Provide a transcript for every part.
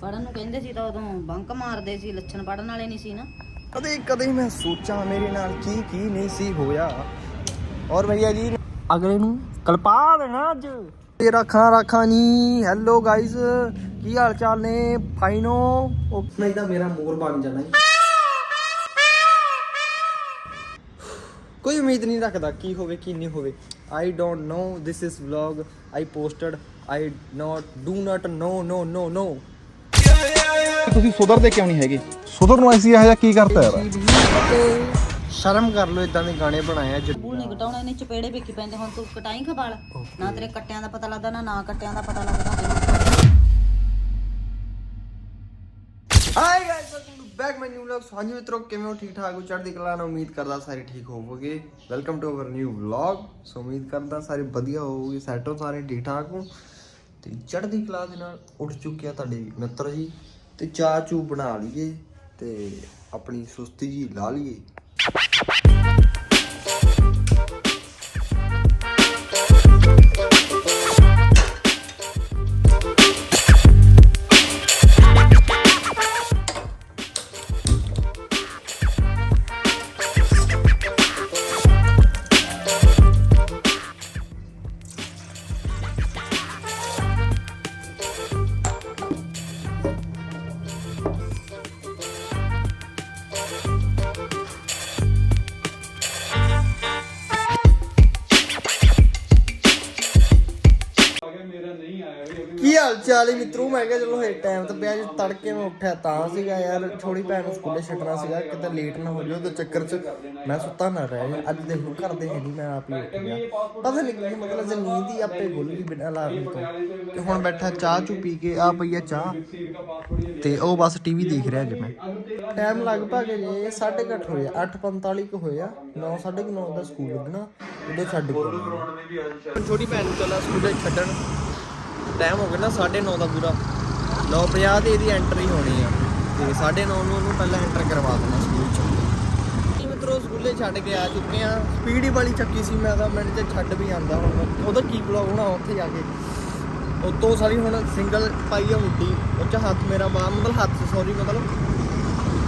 ਪੜਨ ਨੂੰ ਕਹਿੰਦੇ ਸੀ ਤਾਂ ਉਦੋਂ ਬੰਕ ਮਾਰਦੇ ਸੀ, ਲੱਛਣ ਪੜਨ ਵਾਲੇ ਨਹੀਂ ਸੀ ਨਾ। ਕਦੇ ਕਦੇ ਮੈਂ ਸੋਚਾਂ ਮੇਰੇ ਨਾਲ ਕੀ ਕੀ ਨਹੀਂ ਸੀ ਹੋਇਆ। ਔਰ ਭਈਆ ਜੀ, ਅਗਲੇ ਨੂੰ ਕਲਪਾ ਦੇਣਾ ਅੱਜ। ਇਹ ਰੱਖਾਂ ਰੱਖਾਂ ਨਹੀਂ ਹੈਲੋ ਗਾਇਸ ਕੀ ਹਾਲ ਚਾਲ ਨੇ ਫਾਈਨੋ ਨਹੀਂ ਤਾਂ ਮੇਰਾ ਮੋਰ ਬਣ ਜਾਣਾ ਕੋਈ ਉਮੀਦ ਨਹੀਂ ਰੱਖਦਾ ਕੀ ਹੋਵੇ, ਕੀ ਨਹੀਂ ਹੋਵੇ। I don't know this is vlog I posted I not do not know no no no ਤੁਸੀਂ ਸੁਧਰਦੇ ਕਿਉਂ ਨਹੀਂ ਹੈਗੇ? ਸੁਧਰ ਨੂੰ ਐਸੀ ਇਹ ਜਿਹਾ ਕੀ ਕਰਤਾ ਯਾਰ? ਸ਼ਰਮ ਕਰ ਲੋ ਇਦਾਂ ਦੇ ਗਾਣੇ ਬਣਾਏ ਆ ਬੂਲ ਨਹੀਂ ਘਟਾਉਣਾ ਇਹਨੇ ਚਪੇੜੇ ਵੇਖੀ ਪੈਂਦੇ ਹੁਣ ਤੂੰ ਕਟਾਈ ਖਵਾਲ ਨਾ ਤੇਰੇ ਕੱਟਿਆਂ ਦਾ ਪਤਾ ਲੱਗਦਾ ਨਾ ਨਾ ਕੱਟਿਆਂ ਦਾ ਪਤਾ ਲੱਗਦਾ। Hi guys welcome to back my new vlog ਹਾਂਜੀ ਮਿੱਤਰੋ ਕਿਵੇਂ ਹੋ? ਠੀਕ ਠਾਕ ਹੋ? ਚੜ੍ਹਦੀ ਕਲਾ ਨਾਲ ਉਮੀਦ ਕਰਦਾ ਸਾਰੇ ਠੀਕ ਹੋਵੋਗੇ। Welcome to our new vlog so ਉਮੀਦ ਕਰਦਾ ਸਾਰੇ ਵਧੀਆ ਹੋਵੋਗੇ ਸੈਟ ਹੋ ਸਾਰੇ ਠੀਕ ਠਾਕ ਹੋ। ਤੇ ਚੜ੍ਹਦੀ ਕਲਾ ਦੇ ਨਾਲ ਉੱਠ ਚੁੱਕਿਆ ਤੁਹਾਡੇ ਮਿੱਤਰ ਜੀ। ਤੇ ਚਾਹ ਚੂ ਬਣਾ ਲਈਏ ਤੇ ਆਪਣੀ ਸੁਸਤੀ ਜੀ ਲਾ ਲਈਏ। ਕੀ ਹਾਲ ਚਾਲ ਹੈ ਮਿੱਤਰੋ ਮੈਂ ਕਿਹਾ ਚਲੋ ਇਹ ਟਾਈਮ ਤੇ ਪਿਆ ਜੀ ਤੜਕੇ ਮੈਂ ਉੱਠਿਆ ਤਾਂ ਸੀਗਾ ਯਾਰ ਛੋੜੀ ਭੈਣ ਨੂੰ ਸਕੂਲੇ ਛੱਡਣਾ ਸੀਗਾ ਕਿਤੇ ਲੇਟ ਨਾ ਹੋ ਜਾਓ ਉਹਦੇ ਚੱਕਰ 'ਚ ਮੈਂ ਸੁੱਤਾ ਨਾ ਰਹਿ ਜਾ ਅੱਜ ਦੇਖੋ ਘਰ ਦੇ ਹੈ ਨਹੀਂ ਮੈਂ ਆਪ ਹੀ ਉੱਠ ਗਿਆ। ਪਤਾ ਨਹੀਂ ਕੀ ਮਤਲਬ ਜੇ ਨੀਂਦ ਹੀ ਆਪੇ ਖੁੱਲ ਗਈ ਬਿਨਾਂ ਅਲਾਰਮ ਤੋਂ। ਤੇ ਹੁਣ ਬੈਠਾ ਚਾਹ ਚੂ ਪੀ ਕੇ ਆ ਪਈਆ ਚਾਹ। ਤੇ ਉਹ ਬਸ ਟੀਵੀ ਦੇਖ ਰਿਹਾ ਜੇ ਮੈਂ। ਟਾਈਮ ਲਗਭਗ ਜੇ 8:30 ਹੋਏ 8:45 ਕੁ ਹੋਇਆ 9:30 ਦਾ ਸਕੂਲ ਲੱਗਣਾ ਉਦੋਂ ਛੱਡ ਕੇ ਛੋਟੀ ਭੈਣ ਨੂੰ ਚੱਲਾ ਸਕੂਲੇ ਛੱਡਣ। ਟਾਈਮ ਹੋ ਗਿਆ ਨਾ 9:30 ਦਾ ਪੂਰਾ। 9:50 ਤੇ ਇਹਦੀ ਐਂਟਰੀ ਹੋਣੀ ਆ। ਤੇ 9:30 ਨੂੰ ਉਹਨੂੰ ਪਹਿਲਾਂ ਐਂਟਰ ਕਰਵਾ ਦੇਣਾ ਸਕੂਲ ਚ। ਇਹ ਮਿੱਤਰੋ ਸਕੂਲੇ ਛੱਡ ਕੇ ਆ ਚੁੱਕੇ ਆ। ਸਪੀਡ ਹੀ ਵਾਲੀ ਚੱਕੀ ਸੀ ਮੈਂ ਤਾਂ, ਮਿੰਟ ਚ ਛੱਡ ਵੀ ਆਂਦਾ ਹੁਣ। ਉਹਦਾ ਕੀ ਬਲੌਗ ਹੋਣਾ ਉੱਥੇ ਜਾ ਕੇ? ਉਤੋਂ ਸਾਰੀ ਹੁਣ ਸਿੰਗਲ ਪਾਈ ਆ ਹੁੱਡੀ। ਉਹ ਚ ਹੱਥ ਮੇਰਾ ਬਾਹਰ, ਮਤਲਬ ਹੱਥ ਸੌਰੀ ਮਤਲਬ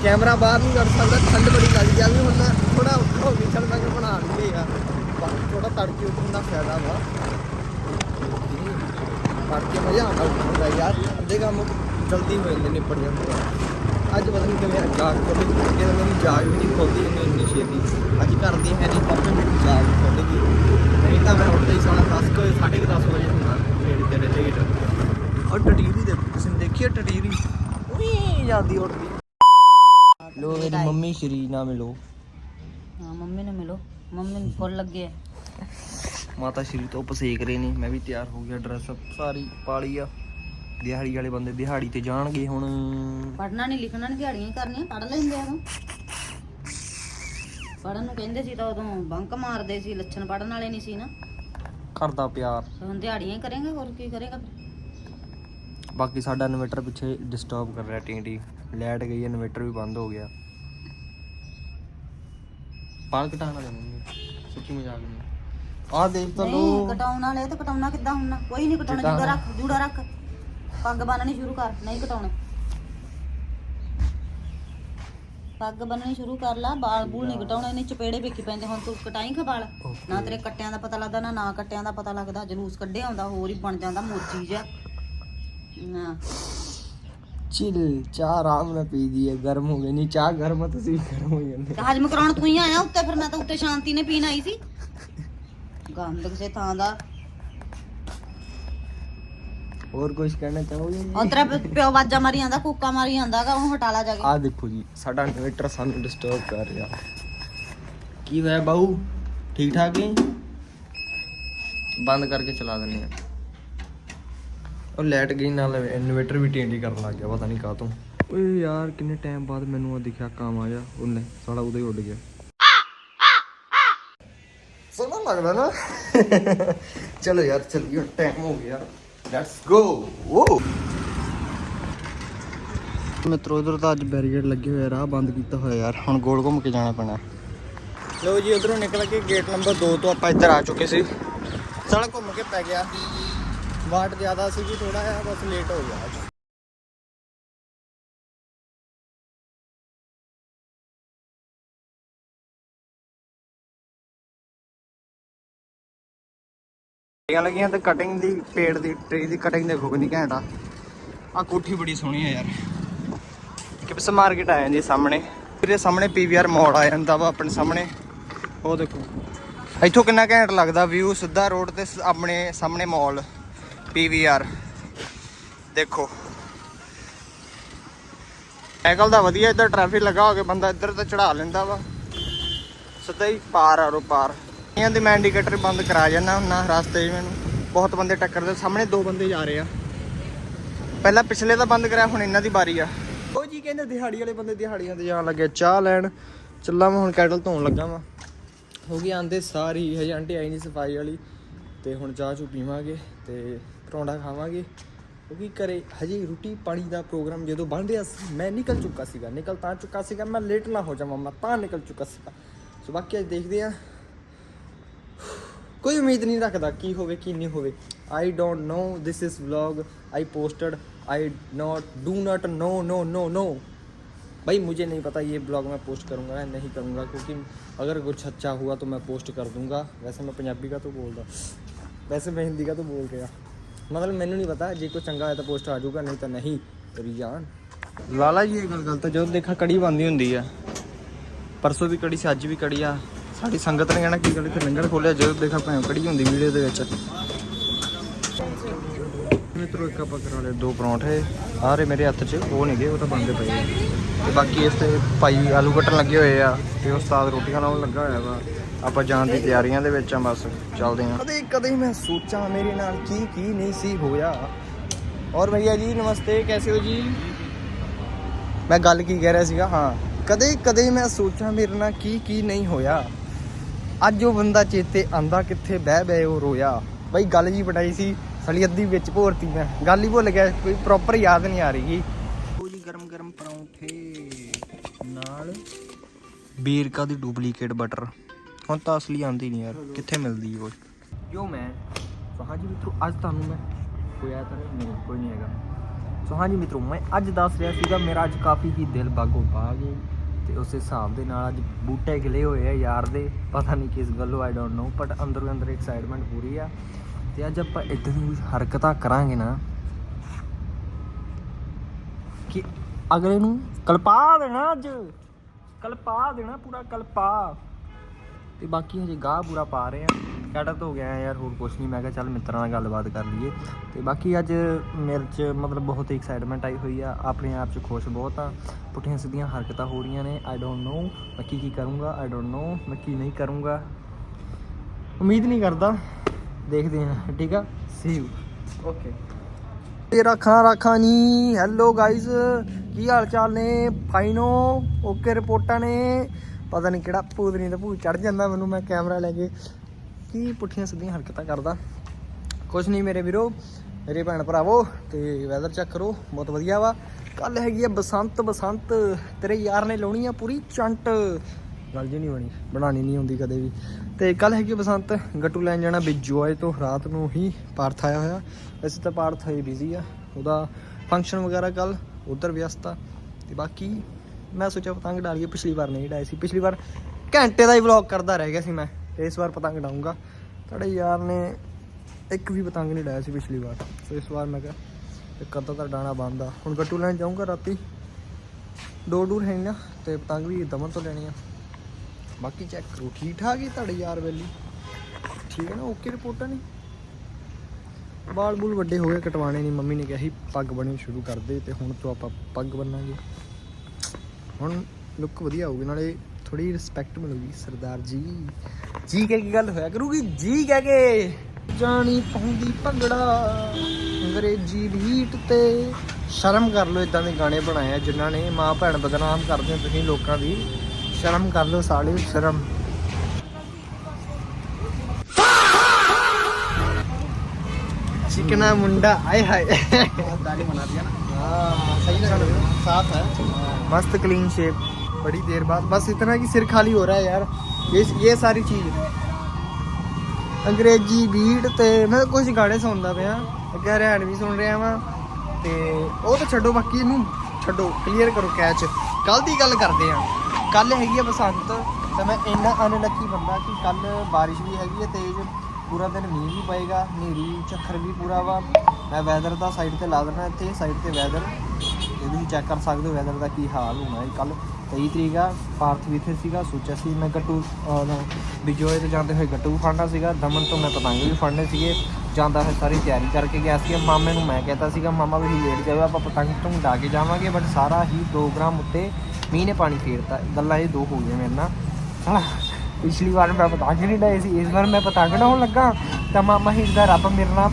ਕੈਮਰਾ ਬਾਹਰ ਨਹੀਂ ਕਰ ਸਕਦਾ। ਠੰਡ ਬੜੀ ਲੱਗਦੀ ਆ। ਵੀ ਹੁਣ ਮੈਂ ਥੋੜਾ ਹੋ ਗਿਆ, ਚੱਲ ਮੈਂ ਕਿਹਾ ਬਣਾ ਲਈਏ ਯਾਰ। ਬਾਕੀ ਥੋੜਾ ਤੜਕੇ ਉੱਠਣ ਦਾ ਫਾਇਦਾ ਵਾ। ਤੜਕੇ ਮਜ਼ਾ ਆਉਂਦਾ ਉੱਠਣ ਦਾ ਯਾਰ ਅੱਧੇ ਕੰਮ ਜਲਦੀ ਹੋ ਜਾਂਦੇ ਨਿਪਟ ਜਾਂਦੇ ਆ ਅੱਜ ਪਤਾ ਨਹੀਂ ਕਿਵੇਂ ਜਾਗ ਅੱਗੇ ਤਾਂ ਮੇਰੀ ਜਾਗ ਵੀ ਨਹੀਂ ਖੁੱਲਦੀ ਇੰਨੀ ਇੰਨੀ ਛੇਤੀ। ਅੱਜ ਕਰਦੀ ਹੈ ਨਹੀਂ ਪਰ ਮੇਰੀ ਜਾਗ ਖੁੱਲ ਗਈ। ਨਹੀਂ ਤਾਂ ਮੈਂ ਉੱਠਦਾ ਹੀ ਸਾਲਾ 10 ਕੋਈ 10:30 ਵਜੇ ਹੁੰਦਾ ਨੇੜੇ ਤੇਰੇ ਲੇਟ ਔਰ ਟਟੀਰੀ ਦੇ ਤੁਸੀਂ ਨੇ ਦੇਖੀ ਹੈ ਟਟੀਰੀ? ਉਈ ਜਾਂਦੀ ਉੱਠਦੀ। ਲੋ ਮੇਰੀ ਮੰਮੀ ਸ਼੍ਰੀ ਨਾ ਮਿਲੋ। ਹਾਂ ਮੰਮੀ ਨੂੰ ਮਿਲੋ। ਮੰਮੀ ਨੂੰ ਫੁੱਲ ਲੱਗੇ ਮਾਤਾ ਸ਼੍ਰੀ ਤੋਂ ਪਸੇਕ ਰਹੇ ਨੇ। ਮੈਂ ਵੀ ਤਿਆਰ ਹੋ ਗਿਆ ਡਰੈਸ ਸਾਰੀ ਪਾਲੀ ਆ। ਦਿਹਾੜੀ ਵਾਲੇ ਬੰਦੇ ਦਿਹਾੜੀ ਤੇ ਜਾਣਗੇ ਹੁਣ। ਪੜਨਾ ਨਹੀਂ ਲਿਖਣਾ ਨਹੀਂ ਦਿਹਾੜੀਆਂ ਹੀ ਕਰਨੀਆਂ ਪੜ ਲੈਂਦੇ ਆ ਉਹ। ਪੜਨ ਨੂੰ ਕਹਿੰਦੇ ਸੀ ਤਾਂ ਉਦੋਂ ਬੰਕ ਮਾਰਦੇ ਸੀ ਲੱਛਣ ਪੜਨ ਵਾਲੇ ਨਹੀਂ ਸੀ ਨਾ। ਘਰ ਦਾ ਪਿਆਰ ਹੁਣ ਦਿਹਾੜੀਆਂ ਹੀ ਕਰੇਗਾ ਹੋਰ ਕੀ ਕਰੇਗਾ ਫਿਰ? ਬਾਕੀ ਸਾਡਾ ਇਨਵੇਟਰ ਪਿੱਛੇ ਡਿਸਟਰਬ ਕਰ ਰਿਹਾ ਟੀਂਟੀ ਲਾਈਟ ਗਈ ਇਨਵੇਟਰ ਵੀ ਬੰਦ ਹੋ ਗਿਆ। ਪਾਲ ਘਟਾਣਾ ਦੇ ਮੰਮੀ ਸੱਚੀ ਮਜ਼ਾਕ ਨਹੀਂ ਆਹ ਦੇਖ ਤਾਂ ਨਹੀਂ ਲੋ ਕਟਾਉਣ ਵਾਲੇ ਤੇ ਕਟਾਉਣਾ ਕਿੱਦਾਂ ਹੁੰਨਾ ਕੋਈ ਨਹੀਂ ਕਟਾਉਣਾ ਜਿੱਦਾਂ ਜੂੜਾ ਰੱਖ ਜੂੜਾ ਰੱਖ। ਪੱਗ ਬੰਨਣੀ ਸ਼ੁਰੂ ਕਰ ਨਹੀਂ ਕਟਾਉਣੇ। ਪੱਗ ਬੰਨਣੀ ਸ਼ੁਰੂ ਕਰ ਲਾ ਬਾਲ ਬੂਲ ਨਹੀਂ ਕਟਾਉਣੇ ਇਹਨੇ ਚਪੇੜੇ ਵੇਖੀ ਪੈਂਦੇ ਹੁਣ ਤੂੰ ਕਟਾਈ ਖਵਾਲ ਨਾ ਤੇਰੇ ਕੱਟਿਆਂ ਦਾ ਪਤਾ ਲੱਗਦਾ ਨਾ ਨਾ ਕੱਟਿਆਂ ਦਾ ਪਤਾ ਲੱਗਦਾ ਜਲੂਸ ਕੱਢਿਆ ਹੁੰਦਾ ਹੋਰ ਹੀ ਬਣ ਜਾਂਦਾ ਮੋਚੀ ਜਿਹਾ। ਨਾ। ਚਿਲ ਚਾਹ ਆਰਾਮ ਨਾਲ ਪੀਦੀ ਹੈ ਗਰਮ ਹੋ ਗਈ। ਨਹੀਂ ਚਾਹ ਗਰਮ ਆ ਤੁਸੀਂ ਵੀ ਗਰਮ ਹੋ ਜਾਂਦੇ। ਤੇ ਹਜਮ ਕਰਾਉਣ ਤੂੰ ਹੀ ਆਇਆ ਉੱਤੇ ਫਿਰ ਮੈਂ ਤਾਂ ਉੱਤੇ ਸ਼ਾਂਤੀ ਨੇ ਪੀਣ ਆਈ ਸੀ। ਗੰਦ ਕਿਸੇ ਥਾਂ ਦਾ। ਹੋਰ ਕੁਝ ਕਹਿਣਾ ਚਾਹੋਗੇ? ਜੀ ਉਹ ਤੇਰਾ ਪ- ਪਿਓ ਵਾਜਾ ਮਾਰੀ ਜਾਂਦਾ ਕੂਕਾ ਮਾਰੀ ਜਾਂਦਾਗਾ ਉਹਨੂੰ ਹਟਾ ਲਾ ਜਾ ਕੇ। ਆ ਦੇਖੋ ਜੀ ਸਾਡਾ ਇਨਵੇਟਰ ਸਾਨੂੰ ਡਿਸਟਰਬ ਕਰ ਰਿਹਾ। ਕੀ ਹੋਇਆ ਬਾਊ? ਠੀਕ ਠਾਕ ਹੈ ਬੰਦ ਕਰਕੇ ਚਲਾ ਦਿੰਨੇ ਆ। ਉਹ ਲਾਈਟ ਗਈ ਨਾਲ ਇਨਵੇਟਰ ਵੀ ਟੇਂਡੀ ਕਰਨ ਲੱਗ ਗਿਆ ਪਤਾ ਨਹੀਂ ਕਾਹ ਤੋਂ ਓਏ ਯਾਰ ਕਿੰਨੇ ਟਾਈਮ ਬਾਅਦ ਮੈਨੂੰ ਆ ਦਿਖਿਆ ਕੰਮ ਆਇਆ। ਉਹਨੇ ਸਾਲਾ ਉਹਦਾ ਉੱਡ ਗਿਆ ਸੋਹਣਾ ਲੱਗਦਾ ਨਾ। ਚਲੋ ਯਾਰ ਚੱਲੀਏ ਟਾਈਮ ਹੋ ਗਿਆ। ਲੈਟਸ ਗੋ ਓ ਮਿੱਤਰੋ ਉਧਰ ਤਾਂ ਅੱਜ ਬੈਰੀਕੇਡ ਲੱਗੇ ਹੋਏ ਰਾਹ ਬੰਦ ਕੀਤਾ ਹੋਇਆ ਯਾਰ। ਹੁਣ ਗੋਲ ਘੁੰਮ ਕੇ ਜਾਣਾ ਪੈਣਾ। ਲੋ ਜੀ, ਉਧਰੋਂ ਨਿਕਲ ਕੇ ਗੇਟ ਨੰਬਰ 2 ਤੋਂ ਆਪਾਂ ਇੱਧਰ ਆ ਚੁੱਕੇ ਸੀ। ਸੜਕ ਘੁੰਮ ਕੇ ਪੈ ਗਿਆ। ਵਾਟ ਜ਼ਿਆਦਾ ਸੀ ਕਿ ਥੋੜਾ ਜਿਹਾ, ਬਸ ਲੇਟ ਹੋ ਗਿਆ ਲੱਗੀਆਂ ਲੱਗੀਆਂ ਤੇ ਕਟਿੰਗ ਦੀ, ਪੇੜ ਦੀ ਟ੍ਰੀ ਦੀ ਕਟਿੰਗ ਦੇਖੋ ਕਿੰਨੀ ਘੈਂਟ ਆ। ਆ ਕੋਠੀ ਬੜੀ ਸੋਹਣੀ ਆ ਯਾਰ। ਕਿਪਸ ਮਾਰਕੀਟ ਆ ਜਾਂਦੀ ਸਾਹਮਣੇ। ਵੀਰੇ ਸਾਹਮਣੇ ਪੀਵੀਆਰ ਮੋੜ ਆ ਜਾਂਦਾ ਵਾ ਆਪਣੇ ਸਾਹਮਣੇ। ਉਹ ਦੇਖੋ। ਇੱਥੋਂ ਕਿੰਨਾ ਘੈਂਟ ਲੱਗਦਾ ਵਿਊ ਸਿੱਧਾ ਰੋਡ ਤੇ ਆਪਣੇ ਸਾਹਮਣੇ ਮਾਲ ਪੀਵੀਆਰ ਦੇਖੋ। ਸਾਈਕਲ ਦਾ ਵਧੀਆ ਇੱਧਰ ਟ੍ਰੈਫਿਕ ਲੱਗਾ ਹੋ ਕੇ ਬੰਦਾ ਇੱਧਰ ਤੇ ਚੜਾ ਲੈਂਦਾ ਵਾ। ਸਿੱਧਾ ਹੀ ਪਾਰ ਆਰੋ ਪਾਰ। ਇਹਨਾਂ ਦੇ ਮੈਂ ਇੰਡੀਕੇਟਰ ਬੰਦ ਕਰਾ ਜਾਂਦਾ ਹੁੰਦਾ ਰਸਤੇ 'ਚ ਮੈਨੂੰ। ਬਹੁਤ ਬੰਦੇ ਟੱਕਰਦੇ ਸਾਹਮਣੇ ਦੋ ਬੰਦੇ ਜਾ ਰਹੇ ਆ। ਪਹਿਲਾਂ ਪਿਛਲੇ ਦਾ ਬੰਦ ਕਰਾਇਆ ਹੁਣ ਇਹਨਾਂ ਦੀ ਵਾਰੀ ਆ। ਉਹ ਜੀ ਕਹਿੰਦੇ ਦਿਹਾੜੀ ਵਾਲੇ ਬੰਦੇ ਦਿਹਾੜੀਆਂ ਤੇ ਜਾਣ ਲੱਗੇ, ਚਾਹ ਲੈਣ। ਚੱਲਾਂ ਮੈਂ ਹੁਣ ਕੈਟਲ ਧੋਣ ਲੱਗਾ ਵਾਂ। ਹੋ ਗਈ ਆਂਦੇ ਸਾਰੀ, ਹਜੇ ਆਂਟੀ ਆਈ ਨਹੀਂ ਸਫ਼ਾਈ ਵਾਲੀ। ਤੇ ਹੁਣ ਚਾਹ ਚੂ ਪੀਵਾਂਗੇ ਤੇ ਪਰੌਂਠਾ ਖਾਵਾਂਗੇ। ਕਿਉਂਕਿ ਘਰੇ ਹਜੇ ਰੋਟੀ ਪਾਣੀ ਦਾ ਪ੍ਰੋਗਰਾਮ ਜਦੋਂ ਬਣ ਰਿਹਾ ਸੀ, ਮੈਂ ਨਿਕਲ ਚੁੱਕਾ ਸੀਗਾ। ਨਿਕਲ ਤਾਂ ਚੁੱਕਾ ਸੀਗਾ, ਮੈਂ ਲੇਟ ਨਾ ਹੋ ਜਾਵਾਂ, ਮੈਂ ਤਾਂ ਨਿਕਲ ਚੁੱਕਾ ਸੀਗਾ। ਸੋ ਬਾਕੀ ਅੱਜ ਦੇਖਦੇ ਆ। ਕੋਈ ਉਮੀਦ ਨਹੀਂ ਰੱਖਦਾ ਕੀ ਹੋਵੇ ਕੀ ਨਹੀਂ ਹੋਵੇ I don't know this is vlog I posted I not do not no no no no भाई मुझे नहीं पता ये ब्लॉग मैं पोस्ट करूँगा या नहीं करूँगा क्योंकि अगर कुछ अच्छा हुआ तो मैं पोस्ट कर दूँगा वैसे मैं पंजाबी का तो बोल रहा वैसे मैं हिंदी का तो बोल गया मतलब मैंने नहीं पता जे कोई चंगा है तो पोस्ट आ जाऊगा नहीं तो नहीं तेरी जान ਲਾਲਾ ਜੀ ਇਹ ਗੱਲ ਗਲਤ ਹੈ ਜਦੋਂ ਦੇਖਾ ਕੜੀ ਬੰਦੀ ਹੁੰਦੀ ਆ ਪਰਸੋਂ ਵੀ ਕੜੀ ਸੀ ਅੱਜ ਵੀ ਕੜੀ ਆ ਸਾਡੀ ਸੰਗਤ ਨੇ ਕਹਿਣਾ ਕੀ ਗੱਲ ਇੱਥੇ ਲੰਗਰ ਖੋਲਿਆ ਜਦੋਂ ਦੇਖਾ ਭਾਵੇਂ ਕੜੀ ਹੁੰਦੀ ਵੀਡੀਓ ਦੇ ਵਿੱਚ। ਮਿੱਤਰੋ, ਇੱਕ ਆਪਾਂ ਕਰਾ ਲਏ ਦੋ ਪਰੌਂਠੇ। ਆ ਰਹੇ ਮੇਰੇ ਹੱਥ 'ਚ, ਉਹ ਨਹੀਂ ਉਹ ਤਾਂ ਬੰਦੇ ਪਏ ਆ। ਤੇ ਬਾਕੀ ਇਸ ਤੇ ਭਾਈ ਆਲੂ ਕੱਟਣ ਲੱਗੇ ਹੋਏ ਆ ਤੇ ਉਸਤਾਦ ਰੋਟੀਆਂ ਲਾਉਣ ਲੱਗਾ ਹੋਇਆ ਵਾ। ਆਪਾਂ ਜਾਣ ਦੀ ਤਿਆਰੀਆਂ ਦੇ ਵਿੱਚ ਆ, ਬਸ ਚੱਲਦੇ ਆ। ਕਦੇ ਕਦੇ ਮੈਂ ਸੋਚਾਂ ਮੇਰੇ ਨਾਲ ਕੀ ਕੀ ਨਹੀਂ ਸੀ ਹੋਇਆ। ਔਰ ਭਈਆ ਜੀ, ਨਮਸਤੇ, ਕੈਸੇ ਹੋ ਜੀ? ਮੈਂ ਗੱਲ ਕੀ ਕਹਿ ਰਿਹਾ ਸੀਗਾ, ਹਾਂ। ਕਦੇ ਕਦੇ ਮੈਂ ਸੋਚਾਂ ਮੇਰੇ ਨਾਲ ਕੀ ਕੀ ਨਹੀਂ ਹੋਇਆ। ਅੱਜ ਉਹ ਬੰਦਾ ਚੇਤੇ ਆਂਦਾ ਕਿੱਥੇ ਬਹਿ ਬਹਿ ਉਹ ਰੋਇਆ। ਬਈ ਗੱਲ ਜੀ ਬਟਾਈ ਸੀ ਸਲੀ ਅੱਧੀ ਵਿੱਚ ਭੋਰਤੀ ਮੈਂ। ਗੱਲ ਹੀ ਭੁੱਲ ਗਿਆ ਕੋਈ ਪ੍ਰੋਪਰ ਯਾਦ ਨਹੀਂ ਆ ਰਹੀ ਉਹ ਜੀ ਗਰਮ ਗਰਮ ਪਰੌਂਠੇ ਨਾਲ ਬੀਰਕਾ ਦੀ ਡੁਪਲੀਕੇਟ ਬਟਰ ਹੁਣ ਤਾਂ ਅਸਲੀ ਆਂਦੀ ਨਹੀਂ ਯਾਰ ਕਿੱਥੇ ਮਿਲਦੀ ਉਹ? ਯੋ ਮੈਂ ਸੋ ਹਾਂਜੀ ਮਿੱਤਰੋ ਅੱਜ ਤੁਹਾਨੂੰ ਮੈਂ ਹੋਇਆ ਤਾਂ ਨਹੀਂ ਕੋਈ ਨਹੀਂ ਹੈਗਾ। ਸੋ ਹਾਂਜੀ ਮਿੱਤਰੋ ਮੈਂ ਅੱਜ ਦੱਸ ਰਿਹਾ ਸੀਗਾ ਮੇਰਾ ਅੱਜ ਕਾਫੀ ਹੀ ਦਿਲ ਬਾਗੋ ਬਾਗ ਹੈ। ਉਸ ਹਿਸਾਬ ਦੇ ਨਾਲ ਅੱਜ ਬੂਟੇ ਖਿਲੇ ਹੋਏ ਆ ਯਾਰ ਦੇ। ਪਤਾ ਨਹੀਂ ਕਿਸ ਗੱਲੋਂ ਆਈ ਡੋਨਟ ਨੋ ਬਟ ਅੰਦਰੋਂ ਅੰਦਰ ਐਕਸਾਈਟਮੈਂਟ ਪੂਰੀ ਆ। ਤੇ ਅੱਜ ਆਪਾਂ ਇਦਾਂ ਦੀ ਕੁਝ ਹਰਕਤਾਂ ਕਰਾਂਗੇ ਨਾ ਕਿ ਅਗਲੇ ਨੂੰ ਕਲਪਾ ਦੇਣਾ ਅੱਜ। ਕਲਪਾ ਦੇਣਾ ਪੂਰਾ ਕਲਪਾ। ਤੇ ਬਾਕੀ ਹਜੇ ਗਾਹ ਪੂਰਾ ਪਾ ਰਹੇ ਆ। ਕੈਟਰ ਤੋਂ ਗਿਆ ਯਾਰ, ਹੋਰ ਕੁਛ ਨਹੀਂ। ਮੈਂ ਕਿਹਾ ਚੱਲ ਮਿੱਤਰਾਂ ਨਾਲ ਗੱਲਬਾਤ ਕਰ ਲਈਏ। ਤੇ ਬਾਕੀ ਅੱਜ ਮੇਰੇ 'ਚ ਮਤਲਬ ਬਹੁਤ ਹੀ ਐਕਸਾਈਟਮੈਂਟ ਆਈ ਹੋਈ ਆ। ਆਪਣੇ ਆਪ 'ਚ ਖੁਸ਼ ਬਹੁਤ ਆ। ਪੁੱਠੀਆਂ ਸਿੱਧੀਆਂ ਹਰਕਤਾਂ ਹੋ ਰਹੀਆਂ ਨੇ। ਆਈ ਡੋਨਟ ਨੋ ਮੈਂ ਕੀ ਕੀ ਕਰੂੰਗਾ। ਆਈ ਡੋਨਟ ਨੋ ਮੈਂ ਕੀ ਨਹੀਂ ਕਰੂੰਗਾ। ਉਮੀਦ ਨਹੀਂ ਕਰਦਾ। ਦੇਖਦੇ ਹਾਂ। ਠੀਕ ਆ? ਸੀ ਯੂ ਓਕੇ ਤੇ ਰੱਖਾਂ ਰੱਖਾਂ ਨਹੀਂ ਹੈਲੋ ਗਾਇਸ ਕੀ ਹਾਲ ਚਾਲ ਨੇ ਫਾਈਨੋ ਓਕੇ ਰਿਪੋਰਟਾਂ ਨੇ? ਪਤਾ ਨਹੀਂ ਕਿਹੜਾ ਭੂਤ ਨਹੀਂ ਤਾਂ ਭੂਤ ਚੜ ਜਾਂਦਾ ਮੈਨੂੰ। ਮੈਂ ਕੈਮਰਾ ਲੈ ਕੇ ਕੀ ਪੁੱਠੀਆਂ ਸਿੱਧੀਆਂ ਹਰਕਤਾਂ ਕਰਦਾ। ਕੁਛ ਨਹੀਂ ਮੇਰੇ ਵੀਰੋ, ਮੇਰੇ ਭੈਣ ਭਰਾਵੋ, ਤੇ ਵੈਦਰ ਚੈੱਕ ਕਰੋ, ਬਹੁਤ ਵਧੀਆ ਵਾ। ਕੱਲ ਹੈਗੀ ਆ ਬਸੰਤ ਬਸੰਤ ਤੇਰੇ ਯਾਰ ਨੇ ਲਾਉਣੀ ਆ ਪੂਰੀ ਚੰਟ। ਗੱਲ ਜੀ ਨਹੀਂ ਬਣੀ ਬਣਾਣੀ ਨਹੀਂ ਹੁੰਦੀ ਕਦੇ ਵੀ। ਤੇ ਕੱਲ ਹੈਗੀ ਆ ਬਸੰਤ, ਗੱਟੂ ਲੈਣ ਜਾਣਾ ਬਿਜੋਏ ਤੋਂ, ਰਾਤ ਨੂੰ ਹੀ ਪਾਰਥ ਆਇਆ ਹੋਇਆ। ਵੈਸੇ ਤਾਂ ਪਾਰਥ ਹੈ ਬਿਜ਼ੀ ਆ, ਉਹਦਾ ਫੰਕਸ਼ਨ ਵਗੈਰਾ ਕੱਲ ਉਧਰ ਵਿਅਸਤ ਆ। ਤੇ ਬਾਕੀ ਮੈਂ ਸੋਚਿਆ ਪਤੰਗ ਡਾਲੀਏ ਪਿਛਲੀ ਵਾਰ ਨਹੀਂ ਡਾਈ ਸੀ। ਪਿਛਲੀ ਵਾਰ ਘੰਟੇ ਦਾ ਹੀ ਵਲੌਗ ਕਰਦਾ ਰਹਿ ਗਿਆ ਸੀ ਮੈਂ। ਤੇ ਇਸ ਵਾਰ ਪਤੰਗ ਡਾਊਂਗਾ ਤੁਹਾਡੇ ਯਾਰ ਨੇ ਇੱਕ ਵੀ ਪਤੰਗ ਨਹੀਂ ਡਾਇਆ ਸੀ ਪਿਛਲੀ ਵਾਰ। ਸੋ ਇਸ ਵਾਰ ਮੈਂ ਕਿਹਾ, ਇੱਕ ਅੱਧਾ ਤਾਂ ਡਾਣਾ ਬੰਦ ਆ। ਹੁਣ ਗੱਟੂ ਲੈਣ ਜਾਊਂਗਾ ਰਾਤੀ। ਦੋ ਡੂਰ ਹੈ ਨਾ ਤੇ ਪਤੰਗ ਵੀ ਦਮਨ ਤੋਂ ਲੈਣੀ ਆ। ਬਾਕੀ ਚੈੱਕ ਕਰੋ ਠੀਕ ਠਾਕ ਹੀ ਤੁਹਾਡੇ ਯਾਰ ਵੇਲੀ ਠੀਕ ਹੈ ਨਾ ਓਕੇ ਰਿਪੋਰਟਾਂ ਨੇ? ਬਾਲ ਬੂਲ ਵੱਡੇ ਹੋ ਗਏ ਕਟਵਾਣੇ ਨਹੀਂ। ਮੰਮੀ ਨੇ ਕਿਹਾ ਸੀ, ਪੱਗ ਬਣਨੀ ਸ਼ੁਰੂ ਕਰ ਦੇ ਤੇ ਹੁਣ ਤੋਂ ਆਪਾਂ ਪੱਗ ਬੰਨਾਂਗੇ। ਹੁਣ ਲੁੱਕ ਵਧੀਆ ਹੋਊਗੀ ਨਾਲੇ ਥੋੜੀ ਰਿਸਪੈਕਟ ਮਿਲੂਗੀ, ਸਰਦਾਰ ਜੀ। ਜੀ ਕਹਿ ਕੇ ਗੱਲ ਹੋਇਆ ਕਰੂਗੀ ਜੀ ਕਹਿ ਕੇ ਜਾਣੀ ਪਾਉਂਦੀ ਭੰਗੜਾ ਅੰਗਰੇਜ਼ੀ ਬੀਟ ਤੇ ਸ਼ਰਮ ਕਰ ਲਓ ਇਦਾਂ ਦੇ ਗਾਣੇ ਬਣਾਏ ਆ ਜਿਨ੍ਹਾਂ ਨੇ ਮਾਂ ਭੈਣ ਬਦਨਾਮ ਕਰਦੇ ਹੋ ਤੁਸੀਂ ਲੋਕਾਂ ਦੀ ਸ਼ਰਮ ਕਰ ਲਓ ਸਾਲੇ ਸ਼ਰਮ चिकना मुंडा आए हाय दाढ़ी बना दिया ना हाँ सही लग रहा है साफ है मस्त क्लीन शेप बड़ी देर बाद बस इतना कि सिर खाली हो रहा है यार ये ये सारी चीज ਅੰਗਰੇਜ਼ੀ ਬੀਟ ਤੇ ਮੈਂ ਕੁਝ ਗਾਣੇ ਸੁਣਦਾ ਪਿਆ ਅੱਗੇ ਹਰਿਆਣ ਵੀ ਸੁਣ ਰਿਹਾ ਵਾਂ ਤੇ ਉਹ ਤਾਂ ਛੱਡੋ ਬਾਕੀ ਇਹਨੂੰ ਛੱਡੋ ਕਲੀਅਰ ਕਰੋ ਕੈਚ ਕੱਲ ਦੀ ਗੱਲ ਕਰਦੇ ਆ ਕੱਲ ਹੈਗੀ ਆ ਬਸੰਤ ਤੇ ਮੈਂ ਇੰਨਾ ਅਨਲੱਕੀ ਬੰਦਾ ਕਿ ਕੱਲ ਬਾਰਿਸ਼ ਵੀ ਹੈਗੀ ਹੈ ਤੇਜ਼ ਪੂਰਾ ਦਿਨ ਮੀਂਹ ਵੀ ਪਏਗਾ ਹਨੇਰੀ ਝੱਖਰ ਵੀ ਪੂਰਾ ਵਾ ਮੈਂ ਵੈਦਰ ਦਾ ਸਾਈਡ ਤੇ ਲਾ ਦੇਣਾ ਇੱਥੇ ਸਾਈਡ ਤੇ ਵੈਦਰ ਇਹ ਤੁਸੀਂ ਚੈੱਕ ਕਰ ਸਕਦੇ ਹੋ ਵੈਦਰ ਦਾ ਕੀ ਹਾਲ ਹੋਣਾ ਹੈ ਕੱਲ 23 ਤਰੀਕ ਆ, ਪਾਰਥ ਵੀ ਇੱਥੇ ਸੀਗਾ, ਸੋਚਿਆ ਸੀ ਮੈਂ ਗੱਟੂ ਬਿਜੋਏ ਤੇ ਜਾਂਦੇ ਹੋਏ ਗੱਟੂ ਵੀ ਫੜਨਾ ਸੀਗਾ, ਦਮਨ ਤੋਂ ਮੈਂ ਪਤੰਗ ਵੀ ਫੜਨੇ ਸੀਗੇ, ਜਾਂਦਾ ਹੋਇਆ ਸਾਰੀ ਤਿਆਰੀ ਕਰਕੇ ਗਿਆ ਸੀ ਮਾਮੇ ਨੂੰ ਮੈਂ ਕਹਿੰਦਾ ਸੀਗਾ, ਮਾਮਾ ਵੀ ਲੇਟ ਜਾਵੇ ਆਪਾਂ ਪਤੰਗ ਤੋਂ ਡਾ ਕੇ ਜਾਵਾਂਗੇ ਬਟ ਸਾਰਾ ਹੀ 2 ਗ੍ਰਾਮ ਉੱਤੇ ਮੀਂਹ ਨੇ ਪਾਣੀ ਫੇਰਤਾ, ਗੱਲਾਂ ਇਹ ਦੋ ਹੋ ਗਈਆਂ ਮੇਰੇ ਨਾਲ। ਸਾਲਾ ਪਿਛਲੀ ਵਾਰ ਮੈਂ ਪਤੰਗ ਨਹੀਂ ਡਾਏ ਸੀ, ਇਸ ਵਾਰ ਮੈਂ ਪਤੰਗ ਡਾਉਣ ਲੱਗਾ, ਤਾਂ ਮਾਮਾ ਹੀ ਦਾ ਰੱਬ ਮੇਰੇ ਨਾਲ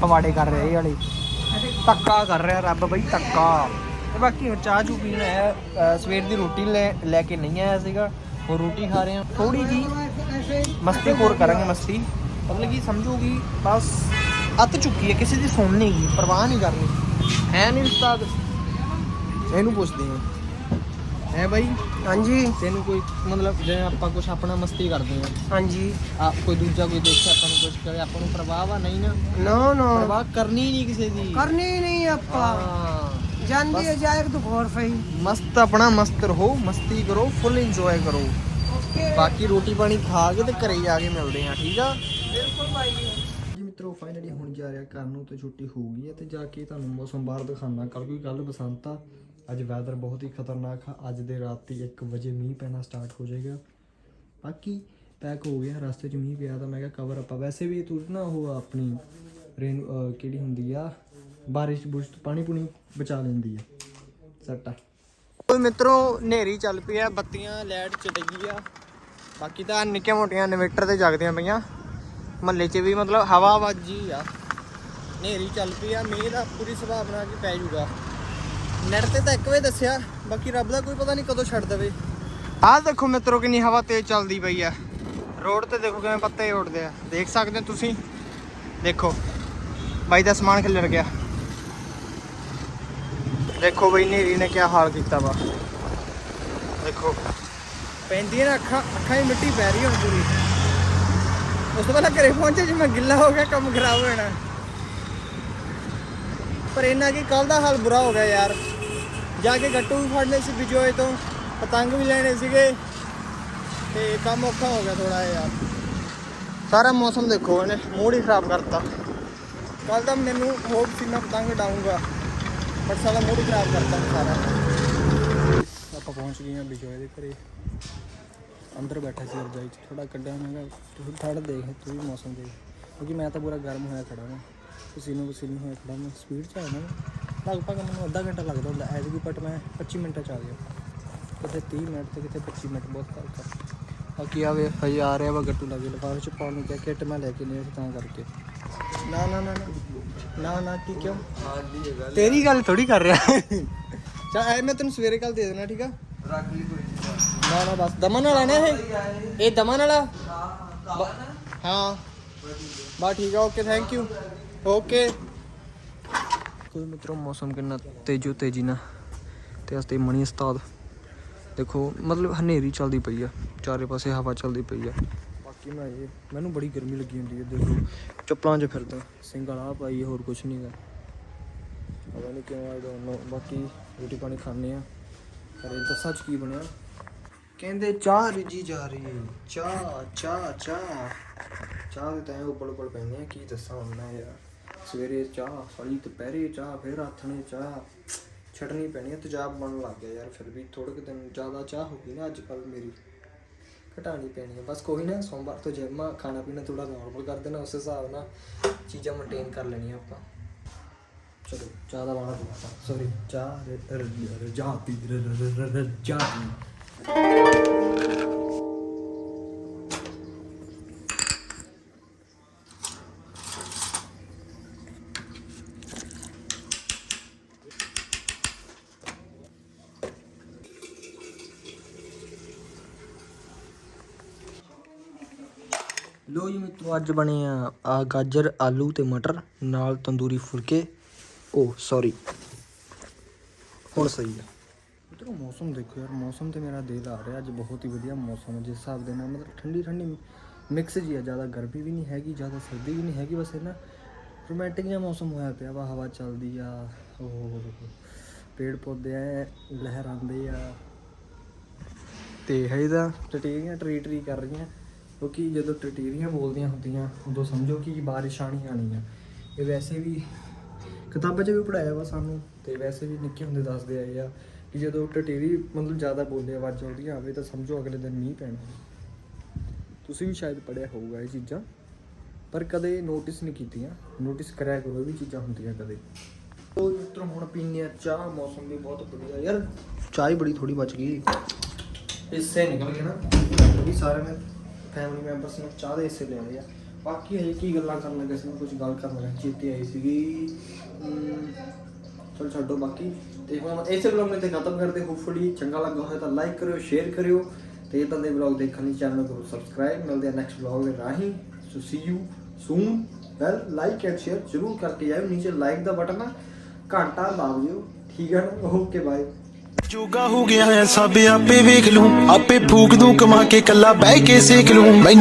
ਪਵਾੜੇ ਕਰ ਰਿਹਾ, ਇਹ ਵਾਲੇ। ਧੱਕਾ ਕਰ ਰਿਹਾ ਰੱਬ ਬਈ, ਧੱਕਾ। ਤੇ ਬਾਕੀ ਹੁਣ ਚਾਹ ਚੂ ਪੀਣਾ ਅਹ ਸਵੇਰ ਦੀ ਰੋਟੀ ਲੈ ਲੈ ਕੇ ਨਹੀਂ ਆਇਆ ਸੀਗਾ ਉਹ ਰੋਟੀ ਖਾ ਰਹੇ ਹਾਂ। ਥੋੜੀ ਜੀ ਮਸਤੀ ਹੋਰ ਕਰਾਂਗੇ ਮਸਤੀ। ਮਤਲਬ ਕਿ ਸਮਝੋਗੀ ਬਸ ਅੱਤ ਚੁੱਕੀ ਹੈ ਕਿਸੇ ਦੀ ਸੁਣਨੀ ਨਹੀਂ ਪਰਵਾਹ ਨਹੀਂ ਕਰਨੀ। ਹੈ ਨਹੀਂ ਉਸਤਾਦ? ਇਹਨੂੰ ਪੁੱਛਦੇ ਹਾਂ। ਹੈ ਬਾਈ? ਹਾਂਜੀ। ਤੈਨੂੰ ਕੋਈ ਮਤਲਬ ਜਿਵੇਂ ਆਪਾਂ ਕੁਝ ਆਪਣਾ ਮਸਤੀ ਕਰਦੇ ਹਾਂ। ਹਾਂਜੀ। ਆ ਕੋਈ ਦੂਜਾ ਕੋਈ ਦੇਖੇ ਆਪਾਂ ਨੂੰ ਕੁਝ ਕਰੇ ਆਪਾਂ ਨੂੰ ਪ੍ਰਵਾਹ ਵਾ ਨਹੀਂ ਨਾ? ਨੋ ਨੋ। ਪ੍ਰਵਾਹ ਕਰਨੀ ਨਹੀਂ ਕਿਸੇ ਦੀ। ਕਰਨੀ ਨਹੀਂ ਆਪਾਂ। ਜਾਂਦੀ ਹੈ ਜਾਇਕ ਤੂੰ ਹੋਰ ਸਹੀ। ਮਸਤ ਆਪਣਾ ਮਸਤ ਰਹੋ ਮਸਤੀ ਕਰੋ ਫੁੱਲ ਇੰਜੋਏ ਕਰੋ। ਬਾਕੀ ਰੋਟੀ ਪਾਣੀ ਖਾ ਕੇ ਤੇ ਘਰੇ ਜਾ ਕੇ ਮਿਲਦੇ ਆ ਠੀਕ ਆ? ਜੀ ਮਿੱਤਰੋ ਫਾਈਨਲੀ ਹੁਣ ਜਾ ਰਿਹਾ ਘਰ ਨੂੰ ਤੇ ਛੁੱਟੀ ਹੋ ਗਈ ਹੈ ਤੇ ਜਾ ਕੇ ਤੁਹਾਨੂੰ ਮੌਸਮ ਬਾਹਰ ਦਿਖਾਣਾ ਕੱਲ ਕੋਈ ਕੱਲ ਬਸੰਤ ਆ। ਅੱਜ ਵੈਦਰ ਬਹੁਤ ਹੀ ਖਤਰਨਾਕ ਆ। ਅੱਜ ਦੇ ਰਾਤੀ 1 ਵਜੇ ਮੀਂਹ ਪੈਣਾ ਸਟਾਰਟ ਹੋ ਜਾਏਗਾ। ਬਾਕੀ ਪੈਕ ਹੋ ਗਿਆ ਰਸਤੇ 'ਚ ਮੀਂਹ ਪਿਆ ਤਾਂ ਮੈਂ ਕਿਹਾ ਕਵਰ ਆਪਾਂ। ਵੈਸੇ ਵੀ ਤੂੰ ਨਾ ਉਹ ਆਪਣੀ ਰੇਨ ਕਿਹੜੀ ਹੁੰਦੀ ਆ? ਬਾਰਿਸ਼ ਬੁਰਸ਼ ਤੋਂ ਪਾਣੀ ਪੂਣੀ ਬਚਾ ਲੈਂਦੀ ਆ ਸੱਟਾ। ਕੋਈ ਮਿੱਤਰੋ ਨੇਰੀ ਚੱਲ ਪਈ ਆ, ਬੱਤੀਆਂ ਲੈਟ ਚਟ ਗਈ ਆ ਬਾਕੀ ਤਾਂ ਨਿੱਕੇ ਮੋਟੀਆਂ ਇਨਵੇਟਰ ਤੇ ਜਗਦੀਆਂ ਪਈਆਂ। ਮਹੱਲੇ 'ਚ ਵੀ ਮਤਲਬ ਹਵਾ ਵੱਜੀ ਆ। ਨੇਰੀ ਚੱਲ ਪਈ ਆ, ਮੀਂਹ ਦਾ ਪੂਰੀ ਸੰਭਾਵਨਾ ਕਿ ਪੈ ਜੂਗਾ। ਨੈਟ ਤੇ ਤਾਂ ਇੱਕ ਵੇ ਦੱਸਿਆ, ਬਾਕੀ ਰੱਬ ਦਾ ਕੋਈ ਪਤਾ ਨਹੀਂ ਕਦੋਂ ਛੱਡ ਦੇਵੇ। ਆਹ ਦੇਖੋ ਮਿੱਤਰੋ, ਕਿੰਨੀ ਹਵਾ ਤੇਜ਼ ਚੱਲਦੀ ਪਈ ਆ। ਰੋਡ ਤੇ ਦੇਖੋ ਕਿਵੇਂ ਪੱਤੇ ਉੱਡਦੇ ਆ। ਦੇਖ ਸਕਦੇ ਹੋ ਤੁਸੀਂ? ਦੇਖੋ। ਬਾਈ ਦਾ ਸਮਾਨ ਖਿਲਰ ਗਿਆ। ਦੇਖੋ ਬਈ ਨੇਰੀ ਨੇ ਕੀ ਹਾਲ ਕੀਤਾ ਵਾ। ਦੇਖੋ। ਪੈਂਦੀ ਨਾ ਅੱਖਾਂ ਅੱਖਾਂ 'ਚ ਮਿੱਟੀ ਪੈ ਰਹੀ ਹੁਣ ਪੂਰੀ। ਉਸ ਤੋਂ ਪਹਿਲਾਂ ਘਰੇ ਪਹੁੰਚੇ ਜੇ ਮੈਂ ਗਿੱਲਾ ਹੋ ਗਿਆ ਕੰਮ ਖਰਾਬ ਹੋ ਜਾਣਾ ਪਰ ਇਹਨਾਂ ਕੀ ਕੱਲ ਦਾ ਹਾਲ ਬੁਰਾ ਹੋ ਗਿਆ ਯਾਰ। ਜਾ ਕੇ ਗੱਟੂ ਵੀ ਫੜਨੇ ਸੀ ਬਿਜੋਏ ਤੋਂ ਪਤੰਗ ਵੀ ਲੈਣੇ ਸੀਗੇ। ਤੇ ਕੰਮ ਔਖਾ ਹੋ ਗਿਆ ਥੋੜਾ ਯਾਰ। ਸਾਰਾ ਮੌਸਮ ਦੇਖੋ ਇਹਨੇ ਮੂਡ ਹੀ ਖਰਾਬ ਕਰਤਾ। ਕੱਲ ਤਾਂ ਮੈਨੂੰ ਹੋਪ ਸੀ ਮੈਂ ਪਤੰਗ ਡਾਊਂਗਾ ਪਰ ਸਾਲਾ ਮੂਡ ਹੀ ਖਰਾਬ ਕਰਤਾ ਸਾਰਾ। ਆਪਾਂ ਪਹੁੰਚ ਗਏ ਹਾਂ ਬਿਜੋਏ ਦੇ ਘਰੇ। ਅੰਦਰ ਬੈਠਾ ਸੀ ਰਜਾਈ 'ਚ ਥੋੜਾ ਕੱਢਿਆ, ਮੈਂ ਕਿਹਾ ਤੂੰ ਥੜ ਦੇਖ, ਤੂੰ ਵੀ ਮੌਸਮ ਦੇਖ। ਕਿਉਂਕਿ ਮੈਂ ਤਾਂ ਪੂਰਾ ਗਰਮ ਹੋਇਆ ਖੜਾ ਹਾਂ ਪਸੀਨੋ ਪਸੀਨ ਹੋਇਆ ਖੜਾ ਮੈਂ ਸਪੀਡ 'ਚ ਆਇਆ ਨਾ ਲਗਭਗ ਮੈਨੂੰ ਅੱਧਾ ਘੰਟਾ ਲੱਗਦਾ ਹੁੰਦਾ ਐਜ਼ ਵੀ ਬਟ ਮੈਂ 25 ਮਿੰਟਾਂ 'ਚ ਆ ਗਿਆ। ਕਿਤੇ 30 ਮਿੰਟ ਤੇ ਕਿਤੇ 25 ਮਿੰਟ, ਬਹੁਤ ਫ਼ਰਕ ਆ। ਬਾਕੀ ਆਵੇ ਹਜੇ ਆ ਰਿਹਾ ਵਾ ਗੱਟੂ ਲੱਗੇ, ਲਿਫਾਫੇ 'ਚ ਪਾਉਣ ਨੂੰ ਕਿਹਾ, ਕਿੱਟ ਮੈਂ ਲੈ ਕੇ ਨਹੀਂ ਆਇਆ ਤਾਂ ਕਰਕੇ। ਨਾ ਨਾ ਨਾ ਨਾ ਨਾ ਨਾ ਕੀ ਕਿਉਂ? ਤੇਰੀ ਗੱਲ ਥੋੜੀ ਕਰ ਰਿਹਾ। ਚਾ ਐ ਮੈਂ ਤੈਨੂੰ ਸਵੇਰੇ ਕੱਲ ਦੇ ਦੇਣਾ, ਠੀਕ ਆ? ਨਾ ਨਾ, ਬਸ। ਦਮਨ ਵਾਲਾ ਨਾ ਇਹ? ਇਹ ਦਮਨ ਵਾਲਾ? ਬ- ਹਾਂ। ਬਾ ਠੀਕ ਆ, ਓਕੇ ਥੈਂਕ ਯੂ ਓਕੇ। ਕੋਈ ਮਿੱਤਰੋ, ਮੌਸਮ ਕਿੰਨਾ ਤੇਜ਼ੋ ਤੇਜ਼ੀ ਨਾਲ ਤੇ ਅਸਤੇ ਮਣੀ ਉਸਤਾਦ। ਦੇਖੋ, ਮਤਲਬ ਹਨੇਰੀ ਚੱਲਦੀ ਪਈ ਆ, ਚਾਰੇ ਪਾਸੇ ਹਵਾ ਚੱਲਦੀ ਪਈ ਆ। ਕਿ ਮੈਂ ਇਹ, ਮੈਨੂੰ ਬੜੀ ਗਰਮੀ ਲੱਗੀ ਹੁੰਦੀ ਹੈ, ਦੇਖੋ। ਚੱਪਲਾਂ 'ਚ ਫਿਰਦਾ, ਸਿੰਗਲ ਆ ਪਾਈ ਹੋਰ ਕੁਝ ਨਹੀਂਗਾ ਪਤਾ ਨਹੀਂ ਕਿਉਂ ਆਈ ਡੋਨਟ ਨੋ ਬਾਕੀ ਰੋਟੀ ਪਾਣੀ ਖਾਣੇ ਆ। ਪਰ ਇਹ ਦੱਸਾਂ ਚ ਕੀ ਬਣਿਆ? ਕਹਿੰਦੇ ਚਾਹ ਰਿਜੀ ਜਾ ਰਹੀ। ਹੈ ਚਾਹ ਚਾਹ ਚਾਹ। ਚਾਹ ਦੇ ਤਾਂ ਉੱਪਲ ਉੱਪਲ ਪੈਂਦੇ ਆ, ਕੀ ਦੱਸਾਂ ਹੁਣ ਮੈਂ ਯਾਰ। ਸਵੇਰੇ ਚਾਹ, ਸਾਲੀ ਦੁਪਹਿਰੇ ਚਾਹ, ਫਿਰ ਆਥਣੇ ਚਾਹ। ਛੱਡਣੀ ਪੈਣੀ ਹੈ ਤੇਜ਼ਾਬ ਬਣਨ ਲੱਗ ਗਿਆ ਯਾਰ, ਫਿਰ ਵੀ ਥੋੜੇ ਕੁ ਦਿਨ ਜ਼ਿਆਦਾ ਚਾਹ ਹੋ ਗਈ ਨਾ ਅੱਜ ਕੱਲ ਮੇਰੀ। ਘਟਾਣੀ ਪੈਣੀ ਹੈ ਬਸ ਕੋਈ ਨਾ, ਸੋਮਵਾਰ ਤੋਂ ਜਿਮ ਖਾਣਾ ਪੀਣਾ ਥੋੜਾ ਨਾਰਮਲ ਕਰ ਦੇਣਾ, ਉਸ ਹਿਸਾਬ ਨਾਲ ਚੀਜ਼ਾਂ ਮੇਨਟੇਨ ਕਰ ਲੈਣੀਆਂ ਆਪਾਂ। ਚਲੋ, ਚਾਹ ਦਾ ਬਾਣਾ ਪੀਤਾ ਸੌਰੀ ਚਾਹ ਰ- ਰ- ਰਜਾ ਪੀ ਰ- ਰ- ਰ- ਰਜਾ ਪੀ ਲੋ ਜੀ ਮਿੱਤਰੋ, ਅੱਜ ਬਣੇ ਆ ਆ ਗਾਜਰ, ਆਲੂ ਤੇ ਮਟਰ, ਨਾਲ ਤੰਦੂਰੀ ਫੁਲਕੇ। ਓ ਸੌਰੀ ਹੁਣ ਸਹੀ ਆ। ਮਿੱਤਰੋ, ਮੌਸਮ ਦੇਖੋ ਯਾਰ, ਮੌਸਮ ਤੇ ਮੇਰਾ ਦਿਲ ਆ ਰਿਹਾ, ਅੱਜ ਬਹੁਤ ਹੀ ਵਧੀਆ ਮੌਸਮ ਹੈ ਜਿਸ ਹਿਸਾਬ ਦੇ ਨਾਲ ਮਤਲਬ ਠੰਡੀ ਠੰਡੀ ਮਿਕਸ ਜੀ ਆ, ਜ਼ਿਆਦਾ ਗਰਮੀ ਵੀ ਨਹੀਂ ਹੈਗੀ, ਜ਼ਿਆਦਾ ਸਰਦੀ ਵੀ ਨਹੀਂ ਹੈਗੀ, ਬਸ ਇਹ ਨਾ ਰੋਮਾਂਟਿਕ ਜਿਹਾ ਮੌਸਮ ਹੋਇਆ ਪਿਆ, ਵਾ, ਹਵਾ ਚੱਲਦੀ ਆ, ਉਹ ਪੇੜ ਪੌਦੇ ਐ ਲਹਿਰਾਉਂਦੇ ਆ। ਤੇ ਹੈ ਤਾਂ ਟਟੀਆਂ ਟਰੀ ਟਰੀ ਕਰ ਰਹੀਆਂ। ਕਿਉਂਕਿ ਜਦੋਂ ਟਟੀਰੀਆਂ ਬੋਲਦੀਆਂ ਹੁੰਦੀਆਂ, ਉਦੋਂ ਸਮਝੋ ਕਿ ਬਾਰਿਸ਼ ਆਣੀ ਆਣੀ ਆ ਇਹ ਵੈਸੇ ਵੀ ਕਿਤਾਬਾਂ 'ਚ ਵੀ ਪੜਾਇਆ ਵਾ ਸਾਨੂੰ, ਤੇ ਵੈਸੇ ਵੀ ਨਿੱਕੇ ਹੁੰਦੇ ਦੱਸਦੇ ਆਏ ਆ ਕਿ ਜਦੋਂ ਟਟੀਰੀ ਮਤਲਬ ਜ਼ਿਆਦਾ ਬੋਲੇ ਆਵਾਜ਼ ਉਹਦੀਆਂ ਆਵੇ ਤਾਂ ਸਮਝੋ ਅਗਲੇ ਦਿਨ ਮੀਂਹ ਪੈਣਾ। ਤੁਸੀਂ ਵੀ ਸ਼ਾਇਦ ਪੜਿਆ ਹੋਊਗਾ ਇਹ ਚੀਜ਼ਾਂ, ਪਰ ਕਦੇ ਨੋਟਿਸ ਨਹੀਂ ਕੀਤੀਆਂ। ਨੋਟਿਸ ਕਰਿਆ ਕਰੋ ਵੀ ਚੀਜ਼ਾਂ ਹੁੰਦੀਆਂ ਕਦੇ। ਉਹ ਮਿੱਤਰੋ, ਹੁਣ ਪੀਨੇ ਆ ਚਾਹ, ਮੌਸਮ ਵੀ ਬਹੁਤ ਵਧੀਆ। ਯਾਰ, ਚਾਹ ਹੀ ਬੜੀ ਥੋੜੀ ਬਚ ਗਈ। ਹਿੱਸੇ ਨਿਕਲ ਗਏ ਨਾ। ਉਹ ਵੀ ਸਾਰੇ ਨੇ ਫੈਮਿਲੀ ਮੈਂਬਰਸ ਨੂੰ ਚਾਹ ਦੇ ਹਿੱਸੇ ਲੈ ਲਏ ਆ। ਬਾਕੀ ਹਜੇ ਕੀ ਗੱਲਾਂ ਕਰਨ ਲੱਗੇ ਸੀ ਕੁਝ ਗੱਲ ਕਰਨ ਲੱਗੇ ਚੇਤੇ ਆਈ ਸੀਗੀ। ਚਲ ਛੱਡੋ ਬਾਕੀ। ਤੇ ਹੁਣ ਇਸੇ ਵਲੌਗ ਨੂੰ ਤੇ ਖਤਮ ਕਰਦੇ ਹੋਪਫੁਲੀ ਚੰਗਾ ਲੱਗਾ ਹੋਇਆ ਤਾਂ ਲਾਈਕ ਕਰਿਓ ਸ਼ੇਅਰ ਕਰਿਓ। ਤੇ ਇਦਾਂ ਦੇ ਵਲੌਗ ਦੇਖਣ ਲਈ ਚੈਨਲ ਨੂੰ ਸਬਸਕ੍ਰਾਈਬ ਮਿਲਦੇ ਆ ਨੈਕਸਟ ਵਲੌਗ ਦੇ ਰਾਹੀਂ। So see you soon well like and share ਜ਼ਰੂਰ ਕਰਕੇ ਜਾਓ ਨੀਚੇ ਲਾਈਕ ਦਾ ਬਟਨ ਆ। ਘੰਟਾ ਲਾ ਦਿਓ ਠੀਕ ਹੈ ਨਾ? ਓਕੇ ਬਾਏ ਜੋਗਾ ਹੋ ਗਿਆ ਐ ਸਭ, ਆਪੇ ਵੇਖ ਲੂੰ, ਆਪੇ ਫੂਕ ਦੂੰ, ਕਮਾ ਕੇ ਕੱਲਾ ਬਹਿ ਕੇ ਸੇਕ ਲੂੰ। ਮੈਨੂੰ